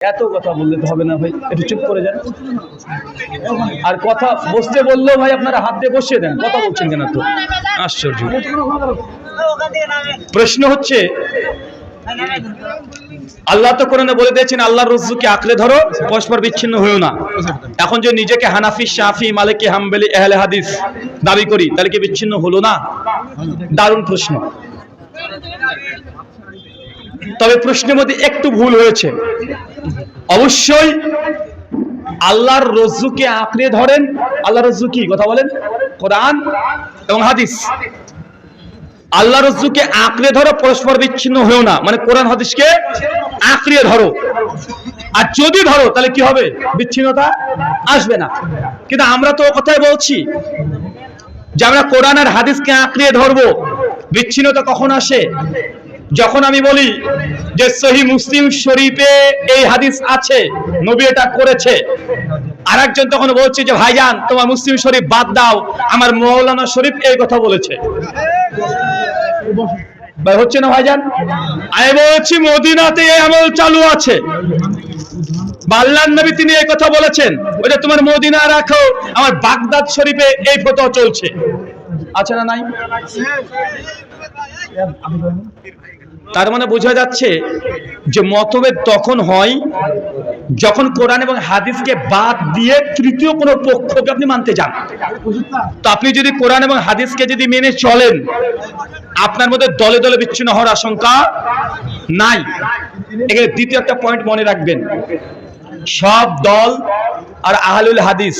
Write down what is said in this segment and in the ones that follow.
এত কথা বললে তো হবে না ভাই, একটু চুপ করে যান। আর কথা বসতে বললেও ভাই আপনারা হাত দিয়ে বসিয়ে দেন, কথা বলছেন কেন তো? আশ্চর্য। প্রশ্ন হচ্ছে, আল্লাহ তো কোরআনে বলে দিয়েছেন, আল্লাহর রজ্জুকে আঁকড়ে ধরো, পরস্পর বিচ্ছিন্ন হয়েও না। এখন যে নিজেকে হানাফি, শাফি, মালিকি, হাম্বেলি, এহলে হাদিস দাবি করি, তাহলে কি বিচ্ছিন্ন হলো না? দারুণ প্রশ্ন। তবে প্রশ্নের মধ্যে একটু ভুল হয়েছে। অবশ্যই আল্লাহর রজ্জুকে আঁকড়ে ধরেন। আল্লাহর রজ্জু কি? কথা বলেন। কোরআন এবং হাদিস। আল্লাহ রজ্জুকে আঁকড়ে ধরো, পরস্পর বিচ্ছিন্ন হয়েও না। মানে কোরআন হাদিসকে আঁকড়িয়ে ধরো। আর যদি ধরো, তাহলে কি হবে? বিচ্ছিন্নতা আসবে না। কিন্তু আমরা তো কথাই বলছি যে আমরা কোরআন আর হাদিসকে আঁকড়িয়ে ধরবো। বিচ্ছিন্নতা কখন আসে? যখন আমি বলি যে সহি মুসলিম শরীফে এই হাদিস আছে, নবী এটা করেছে। আর একজন তখন বলছে যে, ভাইজান, তোমার মুসলিম শরীফ বাদ দাও, আমার মৌলানা শরীফ এই কথা বলেছে। হচ্ছে না ভাইজান? আমি বলছি, মদিনাতে এই আমল চালু আছে। বাল্লান নবী তিনি এই কথা বলেছেন ওইটা তোমার মদিনা রাখো, আমার বাগদাদ শরীফে এই ফটো চলছে। আছে না নাই? তার মানে বোঝা যাচ্ছে যে মতভেদ তখন হয় যখন কোরআন এবং হাদিসকে বাদ দিয়ে তৃতীয় কোনো পক্ষকে আপনি মানতে যান। তো আপনি যদি কোরআন এবং হাদিসকে যদি মেনে চলেন, আপনার মধ্যে দলে দলে বিচ্ছিন্ন হওয়ার আশঙ্কা নাই। এখানে দ্বিতীয় একটা পয়েন্ট মনে রাখবেন। সব দল আর আহলুল হাদিস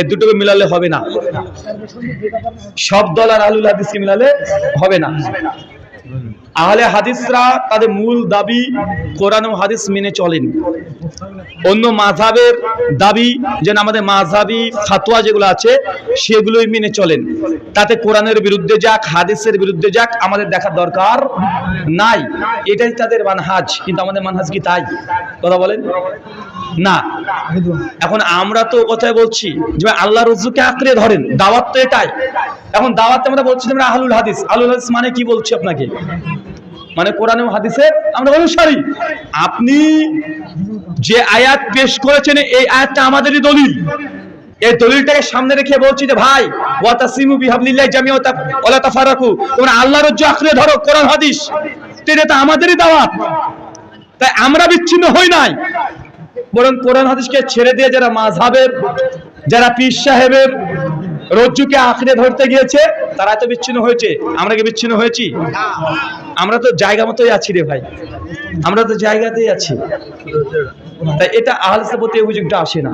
এই দুটোকে মিলালে হবে না। সব দল আর আহলুল হাদিসকে মিলালে হবে না। আহলে হাদিসরা তাদের মূল দাবি কোরআন হাদিস মেনে চলেন। অন্য মাঝাবের দাবি যেন আমাদের মাঝাবি ফাতোয়া যেগুলো আছে, সেগুলোই মেনে চলেন। তাতে কোরআনের বিরুদ্ধে যাক, হাদিসের বিরুদ্ধে যাক, আমাদের দেখার দরকার নাই। এটাই তাদের মানহাজ, কিন্তু আমাদের মানহাজ কি তাই? কথা বলেন। না। এখন আমরা তো কথায় বলছি যে আল্লাহ রজ্জুকে আঁকড়ে ধরেন, দাওয়াত তো এটাই। এখন দাওয়াতে আমরা বলছি আমরা আহলুল হাদিস। আহলুল হাদিস মানে কি বলছি আপনাকে? মানে কোরআন হাদিসের আমরা অনুসারী। আপনি যে আয়াত পেশ করেছেন, এই আয়াতটা আমাদেরই দলিল। এই দলিলটাকে সামনে রেখে বলছি যে, ভাই, ওয়াতাসিমু বিহাবলিল্লাহি জামিআ ওয়ালা তাফারাকু। তোমরা আল্লাহর রজ্জু আঁকড়ে ধরো, কোরআন, হাদিস। তো আমাদেরই দাওয়াত। তাই আমরা বিচ্ছিন্ন হই নাই। বরং কোরআন, হাদিসকে ছেড়ে দিয়ে যারা মাঝহাবের যারা পীর সাহেবের রজ্জুকে আঁকড়ে ধরতে গিয়েছে, তারা তো বিচ্ছিন্ন হয়েছে, আমরা কি বিচ্ছিন্ন হয়েছি? আমরা তো জায়গা মতোই আছি রে ভাই। আমরা তো জায়গাতেই আছি। তাই এটা আহলসাপতি অভিযোগটা আসে না।